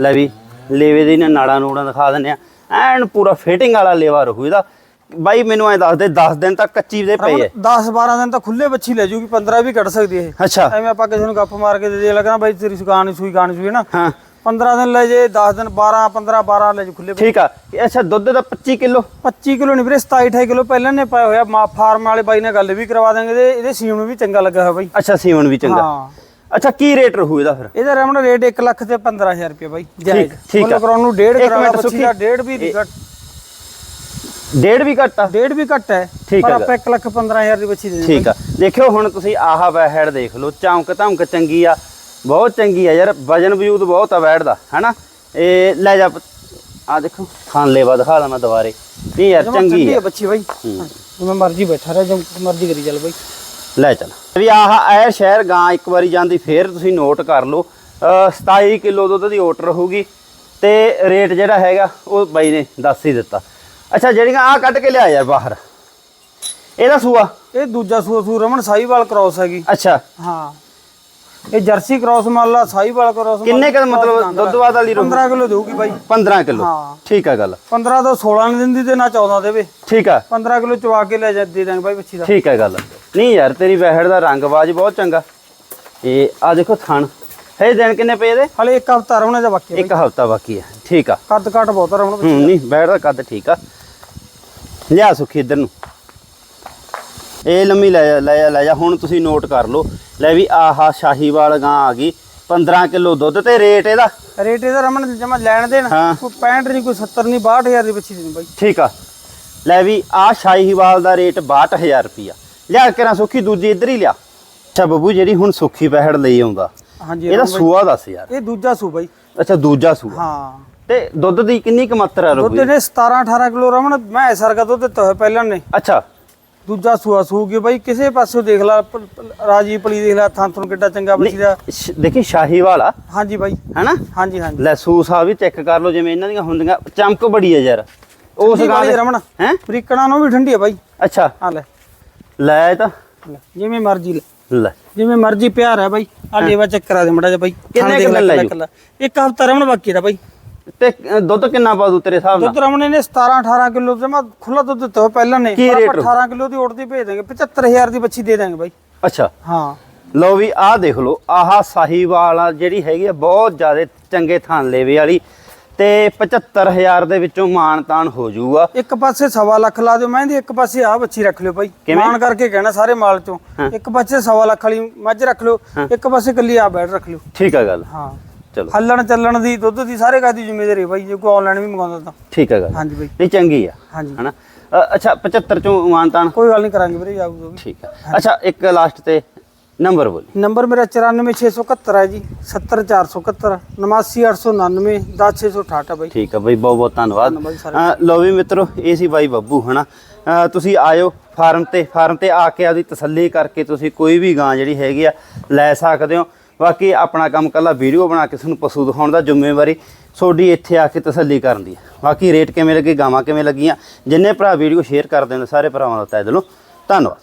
ਲੈ ਵੀ ਲੇਵੇ ਦੇ ਨਾੜਾਂ ਨੂੜਾਂ ਦਿਖਾ ਦਿੰਦੇ ਆ। ਐਨ ਪੂਰਾ ਫਿਟਿੰਗ ਵਾਲਾ ਲੇਵਾ ਰਹੂ ਇਹਦਾ। ਬਾਈ ਮੈਨੂੰ ਐ ਦੱਸ ਦੇ 10 ਦਿਨ ਤੱਕ ਕੱਚੀ ਦੇ ਪਏ ਐ। 10 12 ਦਿਨ ਤਾਂ ਖੁੱਲੇ ਬੱਚੀ ਲੈ ਜੂਗੀ 15 ਵੀ ਕੱਢ ਸਕਦੀ ਇਹ। ਅੱਛਾ। ਐਵੇਂ ਆਪਾਂ ਕਿਸੇ ਨੂੰ ਗੱਪ ਮਾਰ ਕੇ ਦੇ ਦੇ ਲੱਗਣਾ ਬਾਈ ਤੇਰੀ ਸੁਗਾਨ ਸੂਈ ਗਾਣ ਸੂਈ ਨਾ। ਹਾਂ। 15 ਦਿਨ ਲੈ ਜੇ 10 ਦਿਨ 12 15 12 ਲੈ ਜੂ ਖੁੱਲੇ ਠੀਕ ਆ। ਅੱਛਾ ਦੁੱਧ ਦਾ 25 ਕਿਲੋ? 25 ਕਿਲੋ ਨਹੀਂ ਵੀਰੇ 27 28 ਕਿਲੋ ਪਹਿਲਾਂ ਨੇ ਪਾਇਆ ਹੋਇਆ। ਮਾ ਫਾਰਮ ਵਾਲੇ ਬਾਈ ਨਾਲ ਗੱਲ ਵੀ ਕਰਵਾ ਦਾਂਗੇ ਤੇ ਇਹਦੇ ਸੀਮ ਨੂੰ ਵੀ ਚੰਗਾ ਲੱਗਾ ਹੋਇਆ ਬਾਈ। ਅੱਛਾ ਸੀਵਨ ਵੀ ਚੰਗਾ। ਹਾਂ। ਅੱਛਾ ਕੀ ਰੇਟ ਰਹੂ ਇਹਦਾ ਫਿਰ? ਇਹਦਾ ਰਮਣ ਰੇਟ 1 ਲੱਖ ਤੇ 15000 ਰੁਪਏ ਬਾਈ ਜਾਇਜ਼। ਠੀਕ ਆ। ਕਰਾਉਣ ਨੂੰ ਡੇਢ ਇੱਕ ਕਰਾਵਾ ਮਿੰਟ ਬੱਚੀ ਦਾ ਸੁੱਖੀ। ਡੇਢ ਵੀ ਨਹੀਂ ਘੱਟ। ਡੇਢ ਵੀ ਘੱਟ ਆ? ਡੇਢ ਵੀ ਘੱਟ ਹੈ ਠੀਕ ਪਰ ਆ। ਆਪਾਂ 1 ਲੱਖ 15000 ਦੀ ਬੱਚੀ ਦੇ ਠੀਕ ਆ। ਦੇਖਿਓ ਹੁਣ ਤੁਸੀਂ ਆਹ ਵੈੜ ਦੇਖ ਲਓ ਚੌਂਕ ਧਮਕ ਚੰਗੀ ਆ ਬਹੁਤ ਚੰਗੀ ਆ ਯਾਰ ਵਜਨ ਵਜੂਦ ਬਹੁਤ ਆ ਵੈੜ ਦਾ ਹਨਾ? ਇਹ ਲੈ ਜਾ ਆ ਦੇਖੋ ਖਾਨ ਲੇਵਾ ਦਿਖਾ ਦਾਂ ਮੈਂ ਦੁਬਾਰੇ। ਨਹੀਂ ਯਾਰ ਚੰਗੀ ਹੈ ਆ। ਬੱਚੀ ਬਾਈ। ਜਿਵੇਂ ਮਰਜ਼ੀ ਬੈਠਾ ਰਹਿ ਜੋ ਮਰਜ਼ੀ ਕਰੀ ਚੱਲ ਬਾਈ। ਲੈ ਚੱਲ। ਵੀ ਆਹ ਐ ਸ਼ਹਿਰ ਗਾਂ ਇੱਕ ਵਾਰੀ ਜਾਂਦੀ ਫੇਰ ਤੁਸੀਂ ਨੋਟ ਕਰ ਲਓ। ਅਹ 27 ਕਿਲੋ ਦੁੱਧ ਦੀ ਓਟ ਰਹੂਗੀ ਤੇ ਰੇਟ ਜਿਹੜਾ ਹੈਗਾ ਉਹ ਬਾਈ ਨੇ ਦੱਸ ਹੀ ਦਿੱਤਾ। ਅੱਛਾ ਜਿਹੜੀਆਂ ਆ ਕੱਢ ਕੇ ਲਿਆ ਯਾਰ ਬਾਹਰ। ਇਹਦਾ ਸੂਆ? ਇਹ ਦੂਜਾ ਸੂਆ ਸੂ ਰਮਣ ਸਾਈਵਾਲ ਕ੍ਰਾਸ ਹੈਗੀ। ਅੱਛਾ। ਹਾਂ। ਇਹ ਜਰਸੀ ਕ੍ਰਾਸ ਮੰਨ ਲਾ ਸਾਈਵਾਲ ਕ੍ਰਾਸ ਕਿੰਨੇ ਕੁ ਮਤਲਬ ਦੁੱਧ ਬਾਦ ਵਾਲੀ ਰਹੂ? 15 ਕਿਲੋ ਦੇਊਗੀ ਬਾਈ। 15 ਕਿਲੋ? ਹਾਂ। ਠੀਕ ਆ ਗੱਲ। 15 ਤੋਂ 16 ਨਹੀਂ ਦਿੰਦੀ ਤੇ ਨਾ 14 ਦੇਵੇ। ਠੀਕ ਆ। 15 ਕਿਲੋ ਚਵਾ ਕੇ ਲੈ ਜਾ ਦੇ ਦਾਂਗੇ ਬਾਈ ਬੱਚੀ ਦਾ। ਠੀਕ ਹੈ ਗੱਲ। ਨਹੀਂ ਯਾਰ ਤੇਰੀ ਵਹਿੜ ਦਾ ਰੰਗਬਾਜ਼ ਬਹੁਤ ਚੰਗਾ। ਇਹ ਆ ਦੇਖੋ ਥਣ। ਹੈ ਦਿਨ ਕਿੰਨੇ ਪਏ ਇਹਦੇ? ਹਲੇ ਇੱਕ ਹਫਤਾ ਰਮਣੇ ਦਾ ਬਾਕੀ ਇੱਕ ਹਫਤਾ ਬਾਕੀ ਹੈ ਠੀਕ ਆ। ਕੱਦ ਕੱਟ ਬਹੁਤ ਆ ਰਮਣ ਹੂੰ ਨਹੀਂ ਦਾ ਕੱਦ ਠੀਕ ਆ। ਲਿਆ ਸੁਖੀ ਇੱਧਰ ਨੂੰ। ਇਹ ਲੰਮੀ ਲੈ ਜਾ ਲੈ ਜਾ ਲੈ ਜਾ ਹੁਣ ਤੁਸੀਂ ਨੋਟ ਕਰ ਲਓ। ਲੈ ਵੀ ਆਹਾ ਸ਼ਾਹੀਵਾਲ ਗਾਂ ਆ ਗਈ 15 ਕਿਲੋ ਦੁੱਧ ਤੇ ਰੇਟ ਇਹਦਾ। ਰੇਟ ਇਹਦਾ ਰਮਣ ਜਮਾ ਲੈਣ ਦੇਣ। ਕੋਈ 65 ਨਹੀਂ ਕੋਈ 70 ਨਹੀਂ 62000 ਦੀ ਬੱਚੀ ਦੇਣੀ ਬਾਈ। ਠੀਕ ਆ। ਲੈ ਵੀ ਆ ਸ਼ਾਹੀਵਾਲ ਦਾ ਰੇਟ 62000 ਰੁਪਿਆ ਲਿਆ ਕੇ ਨਾ ਸੁਖੀ ਦੂਜੀ ਇੱਧਰ ਹੀ ਲਿਆ। ਅੱਛਾ ਬੱਬੂ ਜਿਹੜੀ ਹੁਣ ਸੁਖੀ ਪਹਿੜ ਲਈ ਆਉਂਦਾ। ਹਾਂਜੀ ਇਹਦਾ ਸੂਆ ਦੱਸ ਯਾਰ। ਇਹ ਦੂਜਾ ਸੂ ਬਾਈ। ਅੱਛਾ ਦੂਜਾ ਸੂਆ। ਹਾਂ। ਤੇ ਦੁੱਧ ਦੀ ਕਿੰਨੀ ਕੁ ਮਾਤਰਾ ਦੁੱਧ ਰਹੂਗੀ ਇਹਨੇ 17 18 ਕਿਲੋ ਰਮਣ ਮੈਂ ਸਰਗਾ ਦੁੱਧ ਦਿੱਤਾ ਹੋਇਆ ਪਹਿਲਾਂ ਨੇ। ਅੱਛਾ। ਦੂਜਾ ਸੂਆ ਸੂ ਗਿਆ ਬਾਈ ਕਿਸੇ ਪਾਸੋਂ ਦੇਖ ਲੈ ਪ- ਪ- ਰਾਜੀ ਪਲੀ ਦੇਖ ਲੈ ਥਾਂ ਤੁਹਾਨੂੰ ਕਿੱਡਾ ਚੰਗਾ ਬੱਚੀ ਦਾ ਸ਼- ਦੇਖੀ ਸ਼ਾਹੀ ਵਾਲਾ? ਹਾਂਜੀ ਬਾਈ। ਹੈਨਾ? ਹਾਂਜੀ ਹਾਂਜੀ। ਲੈ ਸੂਸਾ ਵੀ ਚੈੱਕ ਕਰ ਲਓ ਜਿਵੇਂ ਇਹਨਾਂ ਦੀਆਂ ਹੁੰਦੀਆਂ। ਚਮਕ ਬੜੀ ਹੈ ਯਾਰ। ਉਸ ਠੰਡੀ ਗਾਂ ਵਾਲੀ ਦੇ। ਰਮਣ। ਹੈ? ਅਮਰੀਕਨਾਂ ਨੂੰ ਵੀ ਠੰਡੀ ਆ ਬਾਈ। ਅੱਛਾ। ਆ ਲੈ। ਲੈ ਇਹ ਤਾਂ। ਲੈ, ਜਿਵੇਂ ਮਰਜ਼ੀ ਲੈ। ਲੈ। ਜਿਵੇਂ ਮਰਜ਼ੀ ਪਿਆਰ ਹੈ ਬਾਈ। ਆ ਲੇਵਾ ਚੈੱਕ ਕਰਾ ਦੇ ਮੜਾ ਜਾ ਬਾਈ। ਕਿੰਨੇ ਥਣ ਦੇਖ ਕੁ ਲੈ ਲੈ ਕੱਲਾ ਇੱਕ ਹਫਤਾ ਰਮਣ ਬਾਕੀ ਦਾ ਬਾਈ। ਤੇ ਦੁੱਧ ਕਿੰਨਾ ਪਾ ਦੂ ਤੇਰੇ ਹਿਸਾਬ ਨਾਲ? ਦੁੱਧ ਰਮਣੇ ਨੇ 17 18 ਕਿਲੋ ਜਮਾ ਖੁੱਲਾ ਦੁੱਧ ਦਿੱਤਾ ਪਹਿਲਾਂ ਨੇ। ਆਪਾਂ 18 ਕਿਲੋ ਦੀ ਉੜਦੀ ਭੇਜ ਦਾਂਗੇ। 75000 ਦੀ ਬੱਚੀ ਦੇ ਦਾਂਗੇ ਬਾਈ। ਅੱਛਾ। ਹਾਂ। ਲਓ ਵੀ ਆਹ ਦੇਖ ਲਓ ਆਹ ਸਾਹੀਵਾਲ ਆ ਜਿਹੜੀ ਹੈਗੀ ਆ ਬਹੁਤ ਜ਼ਿਆਦਾ ਚੰਗੇ ਥਾਂ ਲੇਵੇ ਵਾਲੀ। ਤੇ 75000 ਦੇ ਵਿੱਚੋਂ ਮਾਨ ਤਾਨ ਹੋ ਜਾਊਗਾ। ਇੱਕ ਪਾਸੇ ਸਵਾ ਲੱਖ ਲਾ ਦਿਓ ਮਹਿੰਦੀ ਇੱਕ ਪਾਸੇ ਆ ਬੱਚੀ ਰੱਖ ਲਿਓ ਕਿਵੇਂ? ਮਾਨ ਕਰਕੇ ਕਹਿਣਾ ਸਾਰੇ ਮਾਲ ਚੋਂ। ਇੱਕ ਪਾਸੇ ਸਵਾ ਲੱਖ ਵਾਲੀ ਮੱਝ ਰੱਖ ਲਿਓ ਇੱਕ ਪਾਸੇ ਕੱਲੀ ਆ ਬੈਠ ਰੱਖ ਲਿਓ। ਠੀਕ ਆ ਗੱਲ। ਹਾਂ। ਚਲੋ। ਹੱਲਣ ਚੱਲਣ ਦੀ ਦੁੱਧ ਦੀ ਸਾਰੇ ਕਾਹ ਦੀ ਜ਼ਿੰਮੇਵਾਰੀ ਹੈ ਬਾਈ ਜੇ ਕੋਈ ਆਨਲਾਈਨ ਵੀ ਮੰਗਾਉਂਦਾ ਤਾਂ। ਠੀਕ ਆ ਗੱਲ। ਹਾਂਜੀ ਬਾਈ। ਨਹੀਂ ਚੰਗੀ ਆ। ਹਾਂਜੀ। ਹਨਾ? ਅੱਛਾ 75 ਚੋਂ ਮਾਨ ਤਾਨ ਕੋਈ ਗੱਲ ਨਹੀਂ ਕਰਾਂਗੇ ਵੀਰੇ ਆਊਗਾ ਵੀ। ਠੀਕ ਆ। ਅੱਛਾ ਇੱਕ ਲਾਸਟ ਤੇ ਨੰਬਰ ਬੋਲੀ। ਨੰਬਰ ਮੇਰਾ 94671 ਹੈ ਜੀ 70471 89899 10668 ਬਾਈ। ਠੀਕ ਆ ਬਈ ਬਹੁਤ ਬਹੁਤ ਧੰਨਵਾਦ ਵੀ ਮਿੱਤਰੋ ਇਹ ਸੀ ਬਾਈ ਬੱਬੂ ਹਨਾ? ਤੁਸੀਂ ਆਇਓ ਫਾਰਮ ਤੇ ਫਾਰਮ ਤੇ ਆ ਕੇ ਆਪਦੀ ਤਸੱਲੀ ਕਰਕੇ ਤੁਸੀਂ ਕੋਈ ਵੀ ਗਾਂ ਜਿਹੜੀ ਹੈਗੀ ਆ ਲੈ ਸਕਦੇ ਹੋ। ਬਾਕੀ ਆਪਣਾ ਕੰਮ ਕੱਲਾ ਵੀਡੀਓ ਬਣਾ ਕੇ ਤੁਹਾਨੂੰ ਪਸ਼ੂ ਦਿਖਾਉਣ ਦਾ ਜ਼ਿੰਮੇਵਾਰੀ ਤੁਹਾਡੀ ਇੱਥੇ ਆ ਕੇ ਤਸੱਲੀ ਕਰਨ ਦੀ ਬਾਕੀ ਰੇਟ ਕਿਵੇਂ ਲੱਗੇ ਗਾਵਾਂ ਕਿਵੇਂ ਲੱਗੀਆਂ ਜਿੰਨੇ ਭਰਾ ਵੀਡੀਓ ਸ਼ੇਅਰ ਕਰਦੇ ਨੇ ਸਾਰੇ ਭਰਾਵਾਂ ਦਾ ਤਹਿ ਦਿਲੋਂ ਧੰਨਵਾਦ।